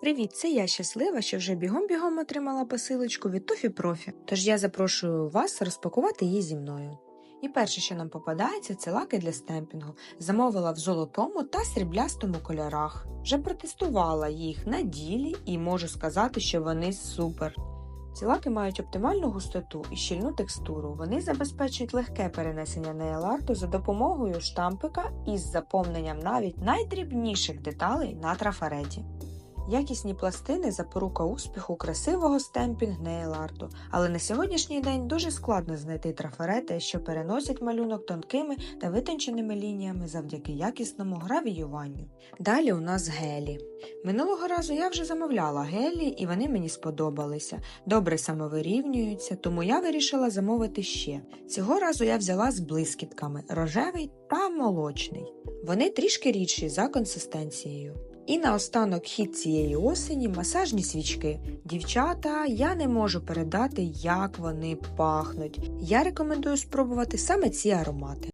Привіт, це я щаслива, що вже бігом-бігом отримала посилочку від Тофі Профі. Тож я запрошую вас розпакувати її зі мною. І перше, що нам попадається, це лаки для стемпінгу. Замовила в золотому та сріблястому кольорах. Вже протестувала їх на ділі і можу сказати, що вони супер. Ці лаки мають оптимальну густоту і щільну текстуру. Вони забезпечують легке перенесення нейларту за допомогою штампика із заповненням навіть найдрібніших деталей на трафареті. Якісні пластини запорука успіху красивого стемпінг нейларту, але на сьогоднішній день дуже складно знайти трафарети, що переносять малюнок тонкими та витонченими лініями завдяки якісному гравіюванню. Далі у нас гелі. Минулого разу я вже замовляла гелі, і вони мені сподобалися. Добре самовирівнюються, тому я вирішила замовити ще. Цього разу я взяла з блискітками рожевий та молочний. Вони трішки рідші за консистенцією. І наостанок хід цієї осені масажні свічки. Дівчата, я не можу передати, як вони пахнуть. Я рекомендую спробувати саме ці аромати.